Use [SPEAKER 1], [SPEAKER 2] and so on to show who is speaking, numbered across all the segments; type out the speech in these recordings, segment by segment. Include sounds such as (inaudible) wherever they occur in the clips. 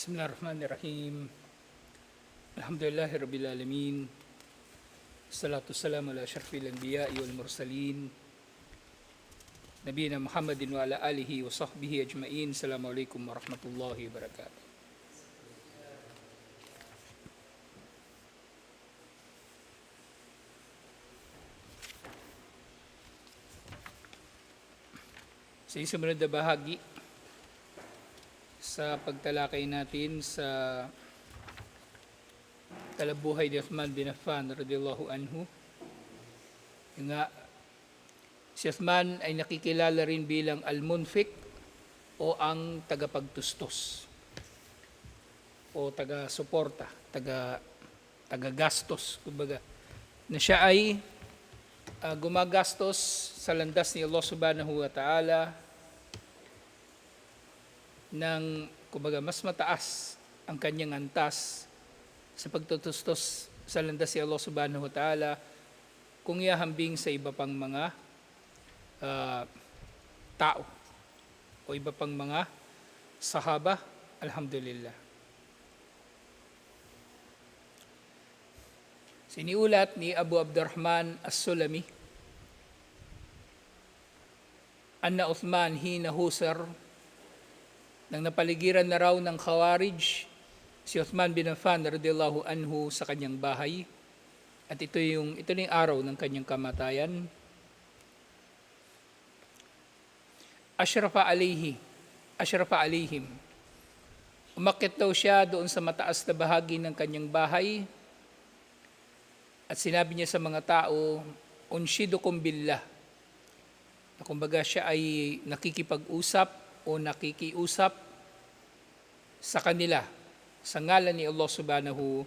[SPEAKER 1] بسم الله الرحمن الرحيم الحمد لله رب العالمين الصلاة والسلام على أشرف الأنبياء والمرسلين نبينا محمد وعلى آله وصحبه أجمعين السلام عليكم ورحمة الله وبركاته Sa na bahagi, sa pagtalakay natin sa kalabuhay ni Uthman bin Affan radiyallahu anhu. Nga, si Uthman ay nakikilala rin bilang al-munfik o ang tagapagtustos o taga-suporta, taga taga-gastos, kumbaga. Na siya ay ah, gumagastos sa landas ni Allah subhanahu wa ta'ala ng kumbaga mas mataas ang kanyang antas sa pagtutustos sa landas ni Allah subhanahu wa ta'ala kung ihahambing sa iba pang mga ah, tao o iba pang mga sahaba alhamdulillah. Siniulat ni Abu Abdurrahman As-Sulami Anna Uthman hina husar nang napaligiran na raw ng Khawarij si Uthman bin Affan radiyallahu anhu sa kanyang bahay. At ito yung ito yung araw ng kanyang kamatayan. Ashrafa alayhi Ashrafa alayhim. Umakyat daw siya doon sa mataas na bahagi ng kanyang bahay. At sinabi niya sa mga tao, unshidukum billah. Na kumbaga siya ay nakikipag-usap o nakikiusap sa kanila sa ngalan ni Allah subhanahu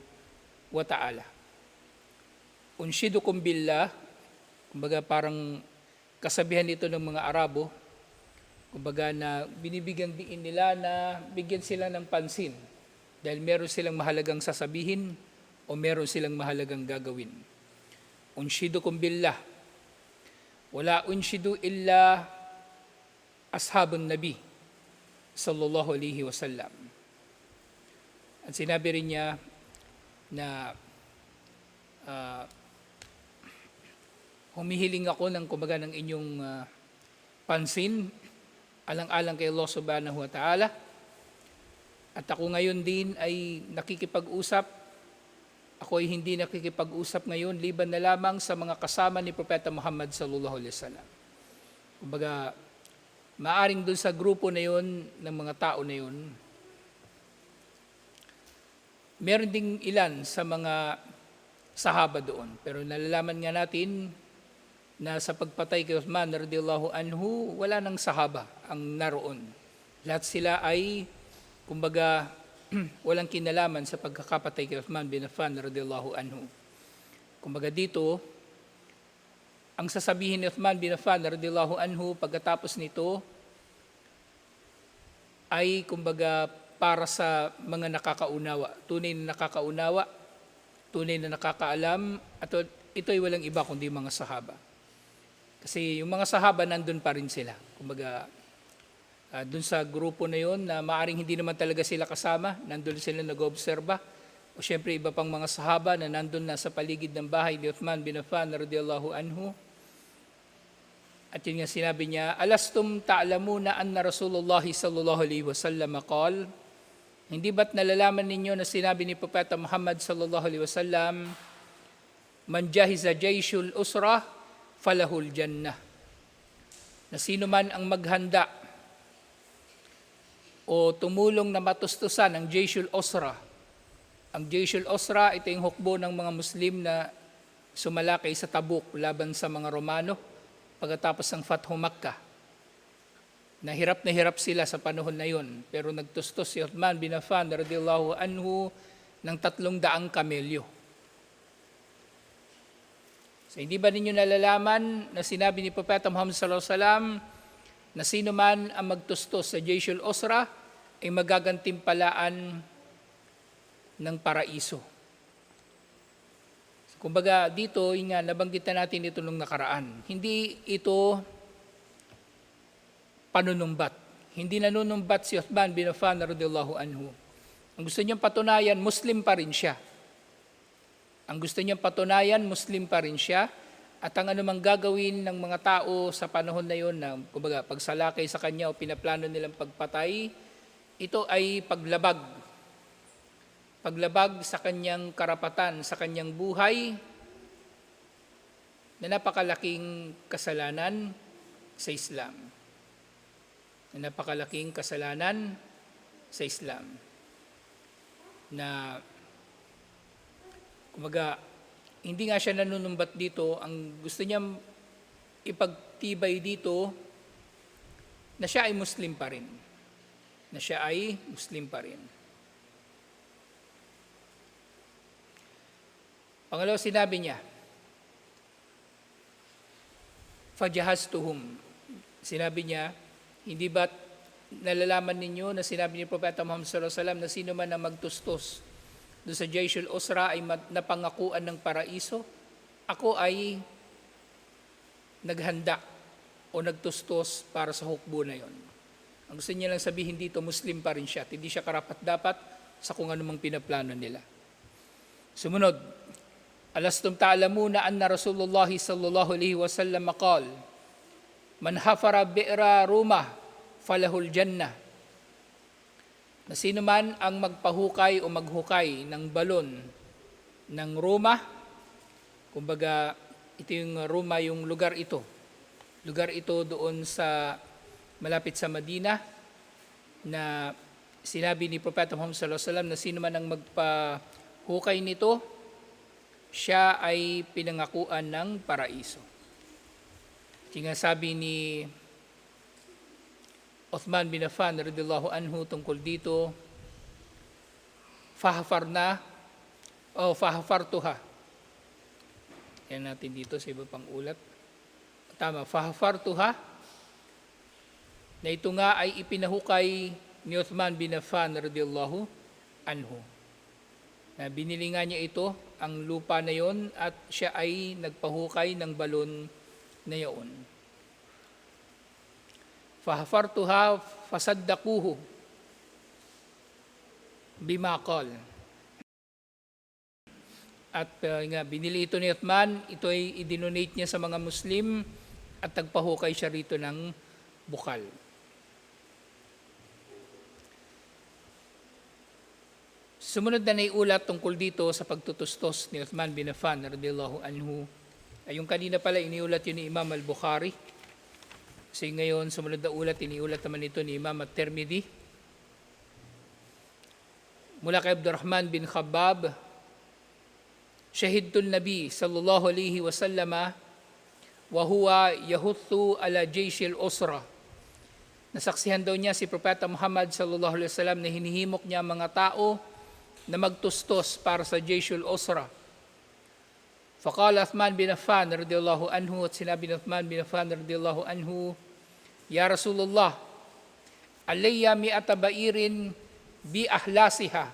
[SPEAKER 1] wa ta'ala. Unshidukum billah, kumbaga parang kasabihan ito ng mga Arabo, kumbaga na binibigyan diin nila na bigyan sila ng pansin dahil meron silang mahalagang sasabihin o meron silang mahalagang gagawin. Unshidukum billah. Wala unshidu illa ashabun nabi sallallahu alaihi wasallam. At sinabi rin niya na ah, humihiling ako ng kumbaga ng inyong ah, pansin alang-alang kay Allah subhanahu wa ta'ala. At ako ngayon din ay nakikipag-usap ako ay hindi nakikipag-usap ngayon liban na lamang sa mga kasama ni Propeta Muhammad sallallahu alaihi wasallam. Kumbaga, maaring dun sa grupo na yon ng mga tao na yon, meron ding ilan sa mga sahaba doon. Pero nalalaman nga natin na sa pagpatay kay Uthman radiyallahu anhu, wala nang sahaba ang naroon. Lahat sila ay, kumbaga, (clears throat) walang kinalaman sa pagkakapatay kay Uthman bin Affan radiyallahu anhu. Kumbaga dito, ang sasabihin ni Uthman bin Affan radiyallahu anhu pagkatapos nito ay kumbaga para sa mga nakakaunawa, tunay na nakakaunawa, tunay na nakakaalam, at ito ay walang iba kundi mga sahaba. Kasi yung mga sahaba nandun pa rin sila. Kumbaga, uh, dun sa grupo na yon na maaring hindi naman talaga sila kasama, nandun sila nag-obserba. O syempre iba pang mga sahaba na nandun na sa paligid ng bahay ni Uthman bin Affan radiyallahu anhu. At yun nga sinabi niya, Alastum ta'lamuna anna Rasulullah sallallahu alaihi wasallam qal, hindi ba't nalalaman ninyo na sinabi ni Propeta Muhammad sallallahu alaihi wasallam, Man jahiza jayshul usra, falahul jannah. Na sino man ang maghanda o tumulong na matustusan ang Jayshul Osra. Ang Jayshul Osra, ito yung hukbo ng mga Muslim na sumalakay sa Tabuk laban sa mga Romano pagkatapos ng Fathu Makkah. Nahirap na hirap sila sa panahon na yon, pero nagtustos si Uthman bin Affan radiyallahu anhu ng tatlong daang kamelyo. So, hindi ba ninyo nalalaman na sinabi ni Propeta Muhammad sallallahu alaihi wasallam na sino man ang magtustos sa Jayshul Osra ay magagantimpalaan ng paraiso. Kumbaga dito, yung nga, nabanggit na natin ito nung nakaraan. Hindi ito panunumbat. Hindi nanunumbat si Uthman bin Affan radiyallahu anhu. Ang gusto niyang patunayan, Muslim pa rin siya. Ang gusto niyang patunayan, Muslim pa rin siya. At ang anumang gagawin ng mga tao sa panahon na yon na kumbaga, pagsalakay sa kanya o pinaplano nilang pagpatay, ito ay paglabag. Paglabag sa kanyang karapatan, sa kanyang buhay, na napakalaking kasalanan sa Islam. Na napakalaking kasalanan sa Islam. Na kumaga hindi nga siya nanunumbat dito, ang gusto niya ipagtibay dito na siya ay Muslim pa rin. Na siya ay Muslim pa rin. Pangalawa, sinabi niya, Fajahaztuhum. Sinabi niya, hindi ba nalalaman ninyo na sinabi ni Propeta Muhammad sallallahu alaihi wasallam na sino man ang magtustos doon sa Jaishul Usra ay napangakuan ng paraiso? Ako ay naghanda o nagtustos para sa hukbo na yon. Ang gusto niya lang sabihin dito, Muslim pa rin siya. Hindi siya karapat-dapat sa kung anumang pinaplano nila. Sumunod, Alastum ta'lamuna anna Rasulullah sallallahu alaihi wasallam qal Man hafara bi'ra rumah falahul jannah na sino man ang magpahukay o maghukay ng balon ng Roma, kumbaga ito yung Roma yung lugar ito. Lugar ito doon sa malapit sa Madina na sinabi ni Propeta Muhammad sallallahu alaihi wasallam na sino man ang magpahukay nito, siya ay pinangakuan ng paraiso. Kaya sabi ni Uthman bin Affan radhiyallahu anhu tungkol dito, fahafar na o fahafartuha. Yan natin dito sa iba pang ulat. Tama, fahafartuha na ito nga ay ipinahukay ni Uthman bin Affan radhiyallahu anhu. Na binili nga niya ito, ang lupa na yon at siya ay nagpahukay ng balon na yon. Fahafartuha fasaddakuhu bima qal. At uh, nga, binili ito ni Uthman, ito ay idinonate niya sa mga Muslim at nagpahukay siya rito ng bukal. Sumunod na naiulat tungkol dito sa pagtutustos ni Uthman bin Affan radiyallahu anhu. Ay yung kanina pala iniulat yun ni Imam al-Bukhari. Kasi ngayon sumunod na ulat, iniulat naman ito ni Imam at-Tirmidhi. Mula kay Abdurrahman bin Khabbab, Shahidtul Nabi sallallahu alaihi wasallama wa huwa yahuthu ala jayshil usra. Nasaksihan daw niya si Propeta Muhammad sallallahu alaihi wasallam na hinihimok niya ang mga tao na magtustos para sa Jayshul Usra. Faqala Uthman bin Affan radiyallahu anhu at sinabi ni Uthman bin Affan radiyallahu anhu, Ya Rasulullah, alayya mi'ata bairin bi ahlasiha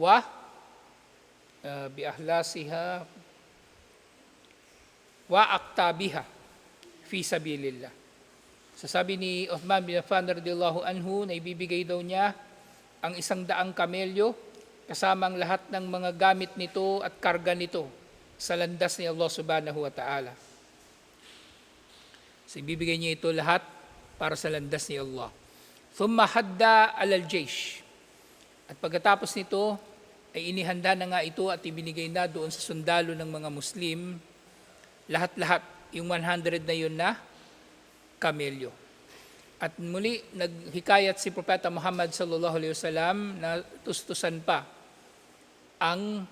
[SPEAKER 1] wa uh, bi ahlasiha wa aktabiha fi sabilillah. Sasabi ni Uthman bin Affan radiyallahu anhu na ibibigay daw niya ang isang daang kamelyo kasama ang lahat ng mga gamit nito at karga nito sa landas ni Allah subhanahu wa ta'ala. So ibibigay niya ito lahat para sa landas ni Allah. Thumma hadda alal jaysh. At pagkatapos nito, ay inihanda na nga ito at ibinigay na doon sa sundalo ng mga Muslim, lahat-lahat, yung 100 na yun na kamelyo. At muli, naghikayat si Propeta Muhammad sallallahu alaihi wasallam na tustusan pa ang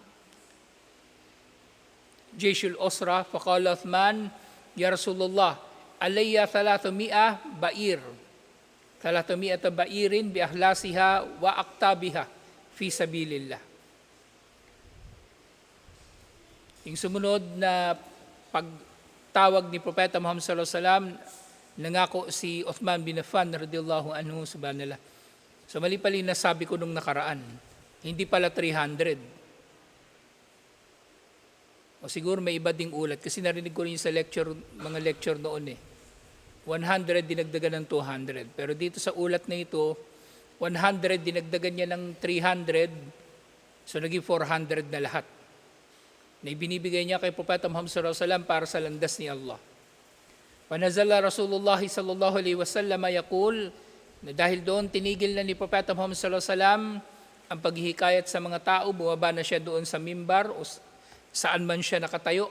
[SPEAKER 1] Jayshul Usra, faqala Uthman, Ya Rasulullah, alayya thalathumia ba'ir. Thalathumia ba'irin bi ahlasiha wa aktabiha fi sabilillah. Yung sumunod na pagtawag ni Propeta Muhammad sallallahu alaihi wasallam nangako si Uthman bin Affan radiyallahu anhu subhanallah. So mali pala yung nasabi ko nung nakaraan. Hindi pala 300. O siguro may iba ding ulat kasi narinig ko rin sa lecture, mga lecture noon eh. 100 dinagdagan ng 200. Pero dito sa ulat na ito 100, dinagdagan niya ng 300, so naging 400 na lahat. Na ibinibigay niya kay Propeta Muhammad sallallahu alaihi wasallam para sa landas ni Allah. Panazala Rasulullah sallallahu alaihi wasallam yaqul na dahil doon tinigil na ni Propeta Muhammad sallallahu alaihi wasallam ang paghihikayat sa mga tao, bumaba na siya doon sa mimbar o saan man siya nakatayo.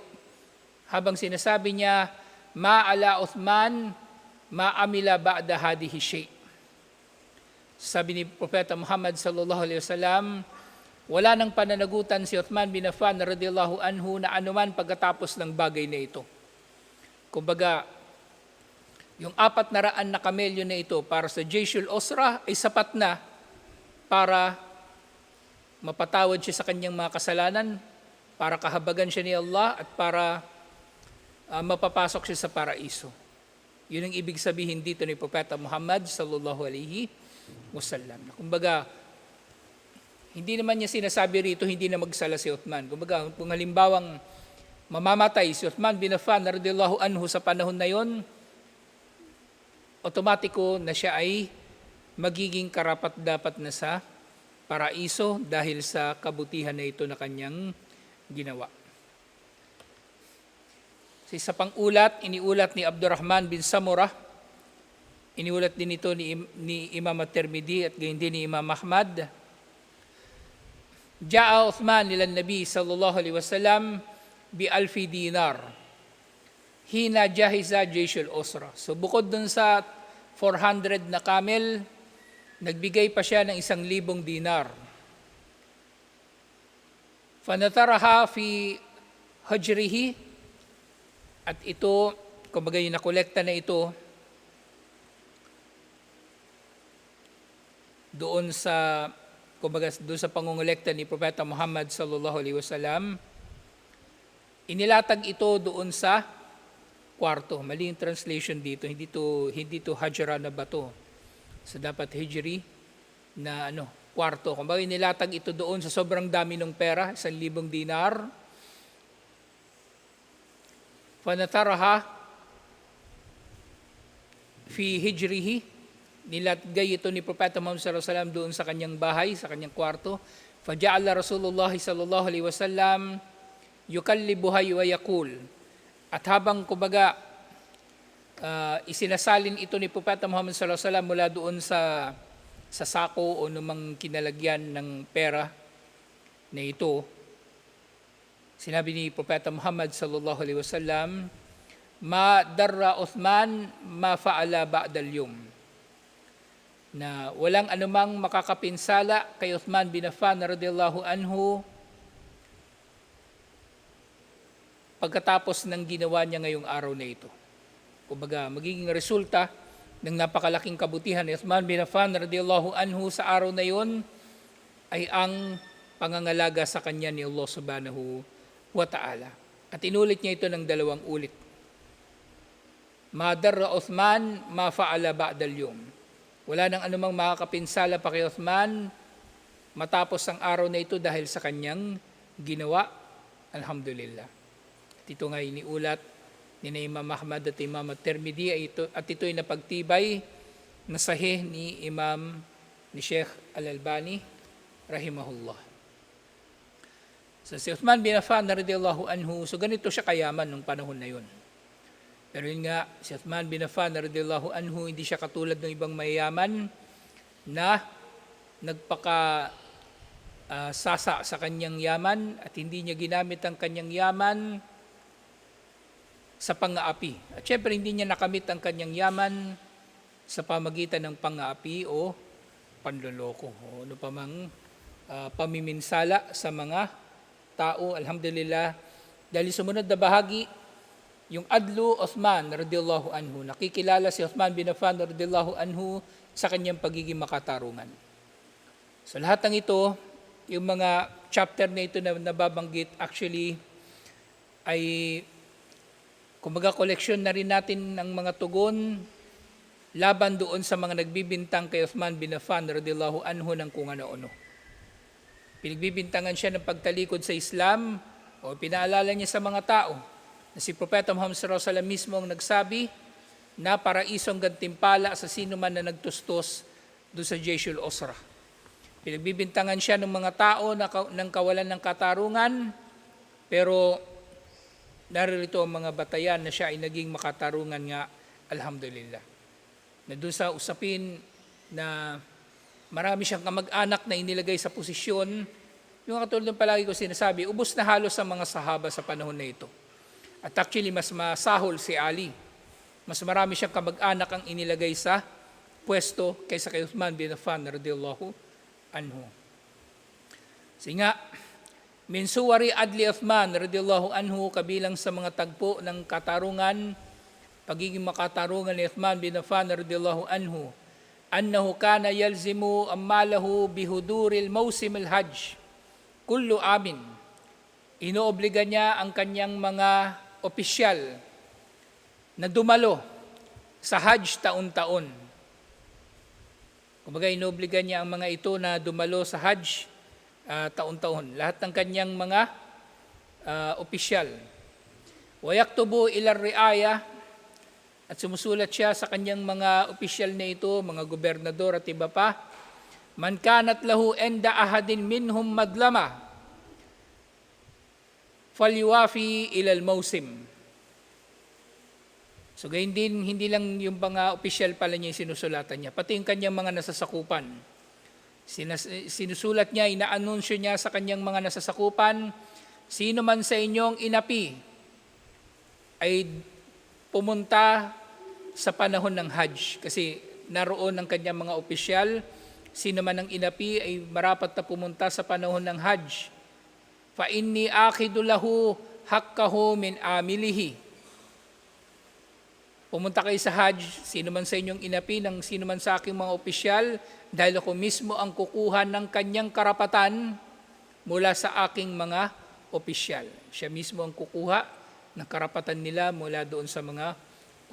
[SPEAKER 1] Habang sinasabi niya, ma ala Uthman, ma amila ba'da hadihi shay'. Sabi ni Propeta Muhammad sallallahu alaihi wasallam, wala nang pananagutan si Uthman bin Affan radhiyallahu anhu na anuman pagkatapos ng bagay na ito. Kumbaga, yung apat na raan na kamelyo na ito para sa Jayshul Osra ay sapat na para mapatawad siya sa kanyang mga kasalanan, para kahabagan siya ni Allah at para ah, mapapasok siya sa paraiso. Yun ang ibig sabihin dito ni Propeta Muhammad sallallahu alaihi wasallam. Kumbaga, hindi naman niya sinasabi rito hindi na magsala si Uthman. Kumbaga, kung halimbawang mamamatay si Uthman bin Affan radhiyallahu anhu sa panahon na yon, otomatiko na siya ay magiging karapat dapat na sa paraiso dahil sa kabutihan na ito na kanyang ginawa. Sa isa pang ulat, iniulat ni Abdurrahman bin Samurah, iniulat din ito ni, ni Imam At-Tirmidhi at gayon din ni Imam Ahmad. Ja'a Uthman nila Nabi sallallahu alaihi wasallam bi alfi dinar. Hina jahiza jayshul usra. So bukod dun sa 400 na camel, nagbigay pa siya ng isang libong dinar. Fanataraha fi hajrihi at ito, kumbaga yung nakolekta na ito, doon sa kumbaga doon sa pangungulekta ni Propeta Muhammad sallallahu alaihi wasallam inilatag ito doon sa kwarto. Mali yung translation dito. Hindi to hindi to hajra na bato. So dapat hijri na ano kwarto. Kumbaga inilatag ito doon sa sobrang dami ng pera isang libong dinar. Fanataraha fi hijrihi nilagay ito ni Propeta Muhammad sallallahu alaihi wasallam doon sa kanyang bahay, sa kanyang kwarto. Faja'ala Rasulullah sallallahu alaihi wasallam yukallibuha wa yaqul. At habang kumbaga uh, isinasalin ito ni Propeta Muhammad sallallahu alaihi wasallam mula doon sa sa sako o numang kinalagyan ng pera na ito, sinabi ni Propeta Muhammad sallallahu alaihi wasallam, ma darra Uthman ma fa'ala ba'dal yum na walang anumang makakapinsala kay Uthman bin Affan radhiyallahu anhu pagkatapos ng ginawa niya ngayong araw na ito. Kumbaga, magiging resulta ng napakalaking kabutihan ni Uthman bin Affan radhiyallahu anhu sa araw na yon ay ang pangangalaga sa kanya ni Allah subhanahu wa ta'ala. At inulit niya ito ng dalawang ulit. Ma darra Uthman ma fa'ala ba'dal yum. Wala nang anumang makakapinsala pa kay Uthman matapos ang araw na ito dahil sa kanyang ginawa. Alhamdulillah. Ito nga iniulat ni na Imam Ahmad at Imam At-Tirmidhi ito, at ito ay napagtibay na sahih ni Imam ni Sheikh Al-Albani rahimahullah. So si Uthman bin Affan radiyallahu anhu, so ganito siya kayaman nung panahon na yun. Pero yun nga, si Uthman bin Affan radiyallahu anhu, hindi siya katulad ng ibang mayayaman na nagpaka ah, sasa sa kanyang yaman at hindi niya ginamit ang kanyang yaman sa pangaapi. At syempre hindi niya nakamit ang kanyang yaman sa pamagitan ng pangaapi o panloloko o ano pa mang ah, pamiminsala sa mga tao. Alhamdulillah, dahil sumunod na bahagi, yung Adlu Uthman radiyallahu anhu, nakikilala si Uthman bin Affan radiyallahu anhu sa kanyang pagiging makatarungan. So lahat ng ito, yung mga chapter na ito na nababanggit, actually, ay kumbaga koleksyon na rin natin ng mga tugon laban doon sa mga nagbibintang kay Uthman bin Affan radiyallahu anhu ng kung ano-ano. Pinagbibintangan siya ng pagtalikod sa Islam o pinaalala niya sa mga tao na si Propeta Muhammad sallallahu alaihi wasallam mismo ang nagsabi na paraisong gantimpala sa sino man na nagtustos doon sa Jeshul Osra. Pinagbibintangan siya ng mga tao na ng kawalan ng katarungan, pero naririto ang mga batayan na siya ay naging makatarungan nga, alhamdulillah. Na doon sa usapin na marami siyang kamag-anak na inilagay sa posisyon, yung katulad ng palagi ko sinasabi, ubos na halos sa mga sahaba sa panahon na ito. At actually, mas masahol si Ali. Mas marami siyang kamag-anak ang inilagay sa pwesto kaysa kay Uthman bin Affan radiyallahu anhu. Kasi nga, min suwari adli Uthman radiyallahu anhu kabilang sa mga tagpo ng katarungan, pagiging makatarungan ni Uthman bin Affan radiyallahu anhu, annahu kana yalzimu ammalahu bihuduril mawsim al-hajj kullu amin. Inoobliga niya ang kanyang mga opisyal na dumalo sa Hajj taon-taon. Kumbaga, inoobliga niya ang mga ito na dumalo sa Hajj ah, taon-taon. Lahat ng kanyang mga ah, opisyal. Wayaktubu ilar riaya at sumusulat siya sa kanyang mga opisyal na ito, mga gobernador at iba pa, Man kanat lahu enda ahadin minhum madlama falyuwafi ilal mausim. So gayon din, hindi lang yung mga opisyal pala niya yung sinusulatan niya, pati yung kanyang mga nasasakupan. Sinas, sinusulat niya, inaanunsyo niya sa kanyang mga nasasakupan, sino man sa inyong inapi ay pumunta sa panahon ng Hajj. Kasi naroon ang kanyang mga opisyal, sino man ang inapi ay marapat na pumunta sa panahon ng Hajj. Fa inni akidu lahu hakkahu min amilihi. Pumunta kayo sa Hajj, sino man sa inyong inapi ng sino man sa aking mga opisyal, dahil ako mismo ang kukuha ng kanyang karapatan mula sa aking mga opisyal. Siya mismo ang kukuha ng karapatan nila mula doon sa mga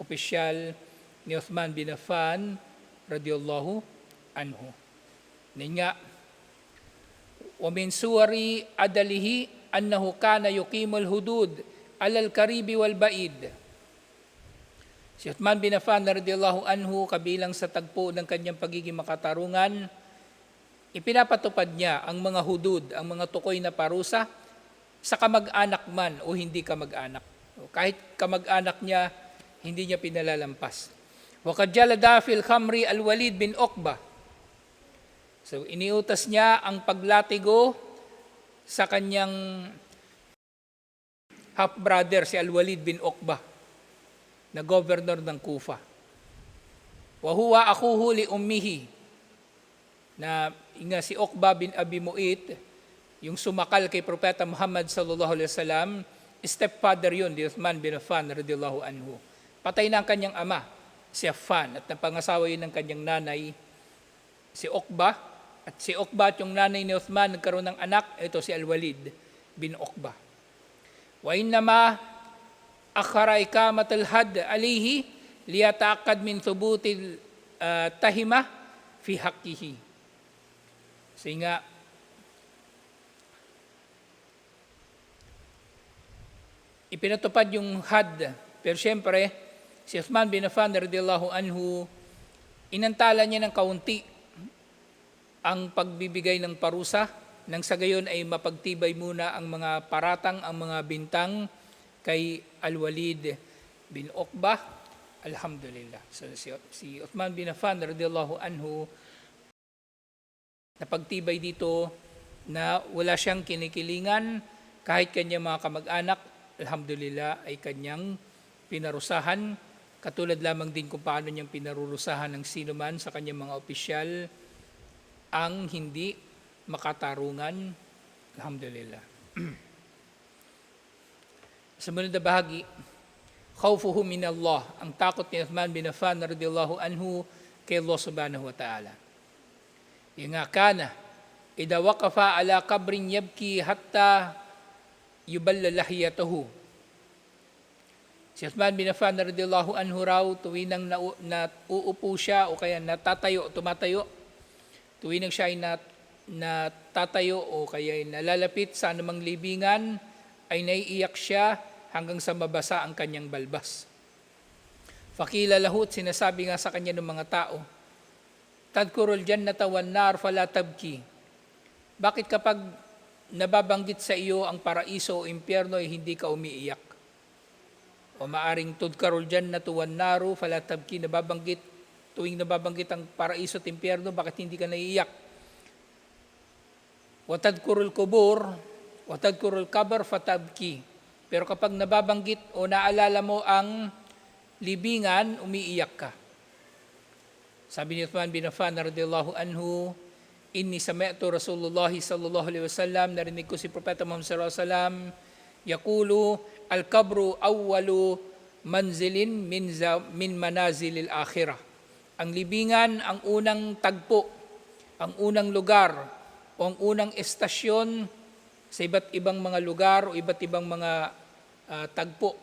[SPEAKER 1] opisyal ni Uthman bin Affan radiyallahu anhu. Ngayon nga, ومن صور عدله أنه كان يقيم الحدود على القريب والبعيد. Si Uthman bin Affan radiyallahu anhu kabilang sa tagpo ng kanyang pagiging makatarungan, ipinapatupad niya ang mga hudud, ang mga tukoy na parusa sa kamag-anak man o hindi kamag-anak. Kahit kamag-anak niya, hindi niya pinalalampas. Wakad jalada fil khamri al-walid bin Okba. So iniutas niya ang paglatigo sa kanyang half-brother si Al-Walid bin Okba na governor ng Kufa. Wa huwa akuhu li ummihi na inga si Uqba bin Abi Mu'it yung sumakal kay Propeta Muhammad sallallahu alaihi wasallam stepfather yun ni Uthman bin Affan radiyallahu anhu. Patay na ang kanyang ama si Affan at napangasawa yun ng kanyang nanay si Uqba at si Uqba at yung nanay ni Uthman nagkaroon ng anak, ito si Al-Walid bin Uqba. Wa innama akhara ikamat al-had alihi liyataqad min thubutil uh, tahima fi haqqihi. So nga, ipinatupad yung had. Pero siyempre, si Uthman bin Affan radiyallahu anhu, inantala niya ng kaunti ang pagbibigay ng parusa nang sa gayon ay mapagtibay muna ang mga paratang, ang mga bintang kay Al-Walid bin Uqba. Alhamdulillah. So si, si Uthman bin Affan radiyallahu anhu napagtibay dito na wala siyang kinikilingan kahit kanyang mga kamag-anak, alhamdulillah ay kanyang pinarusahan. Katulad lamang din kung paano niyang pinarurusahan ng sino man sa kanyang mga opisyal ang hindi makatarungan. Alhamdulillah. (clears throat) Sa munod na bahagi, khawfuhu min Allah, ang takot ni Uthman bin Affan radiyallahu anhu kay Allah subhanahu wa ta'ala. Yung nga kana, idha waqafa ala kabrin yabki hatta yuballa lahiyatahu. Si Uthman bin Affan radiyallahu anhu raw, tuwing nang nau- nauupo siya o kaya natatayo, tumatayo, tuwing nang siya ay nat, natatayo o kaya ay nalalapit sa anumang libingan, ay naiiyak siya hanggang sa mabasa ang kanyang balbas. Fakila lahut, sinasabi nga sa kanya ng mga tao, tadkurul jannata wan nar fala tabki. Bakit kapag nababanggit sa iyo ang paraiso o impyerno ay hindi ka umiiyak? O maaring tudkarul jannatu wan naru fala tabki nababanggit tuwing nababanggit ang paraiso at impyerno bakit hindi ka naiiyak? Watadkurul kubur, watadkurul kabar fatabki. Pero kapag nababanggit o naalala mo ang libingan, umiiyak ka. Sabi ni Uthman bin Affan radhiyallahu anhu, Inni sami'tu Rasulullah sallallahu alaihi wasallam, narinig ko si Propeta Muhammad sallallahu alaihi wasallam, yakulu, al-kabru awwalu manzilin min, za, min manazilil akhirah. Ang libingan, ang unang tagpo, ang unang lugar, o ang unang estasyon sa iba't ibang mga lugar o iba't ibang mga ah, tagpo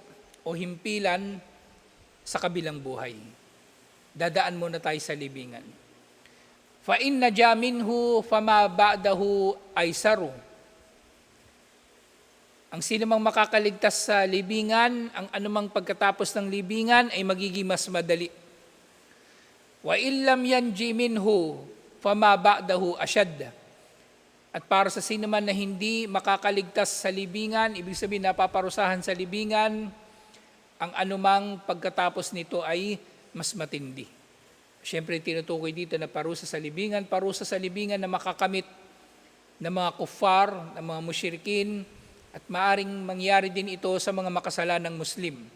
[SPEAKER 1] o himpilan sa kabilang buhay. Dadaan muna tayo sa libingan. Fa inna jaminhu fama ba'dahu aisaru. Ang sino mang makakaligtas sa libingan, ang anumang pagkatapos ng libingan ay magiging mas madali. Wa illam yanji minhu fama ba'dahu ashad. At para sa sino man na hindi makakaligtas sa libingan, ibig sabihin napaparusahan sa libingan, ang anumang pagkatapos nito ay mas matindi. Siyempre, tinutukoy dito na parusa sa libingan, parusa sa libingan na makakamit ng mga kuffar, ng mga musyrikin, at maaring mangyari din ito sa mga makasalanang Muslim,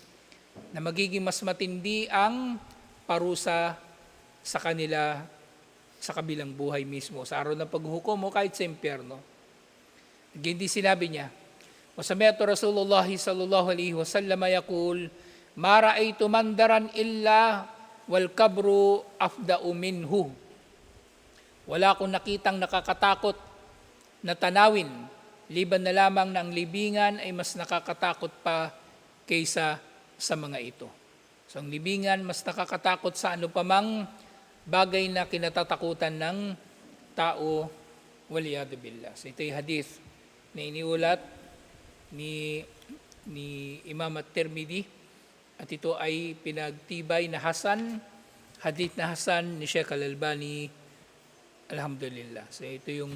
[SPEAKER 1] na magiging mas matindi ang parusa sa kanila sa kabilang buhay mismo, sa araw ng paghuhukom o kahit sa impyerno. Hindi sinabi niya, Wasameto Rasulullah sallallahu alaihi wasallam yakul, Ma ra'aytu mandaran illa wal kabru afda'u minhu. Wala akong nakitang nakakatakot na tanawin, liban na lamang ang libingan ay mas nakakatakot pa kaysa sa mga ito. So ang libingan mas nakakatakot sa ano pamang bagay na kinatatakutan ng tao waliyadu billah. So ito yung hadith na iniulat ni ni Imam At-Tirmidhi at ito ay pinagtibay na Hasan, hadith na Hasan ni Sheikh Al-Albani. Alhamdulillah. So ito yung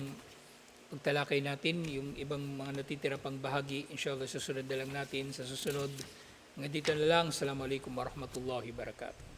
[SPEAKER 1] pagtalakay natin, yung ibang mga natitira pang bahagi, inshallah susunod na lang natin sa susunod. Hanggang dito na lang. Assalamualaikum warahmatullahi wabarakatuh.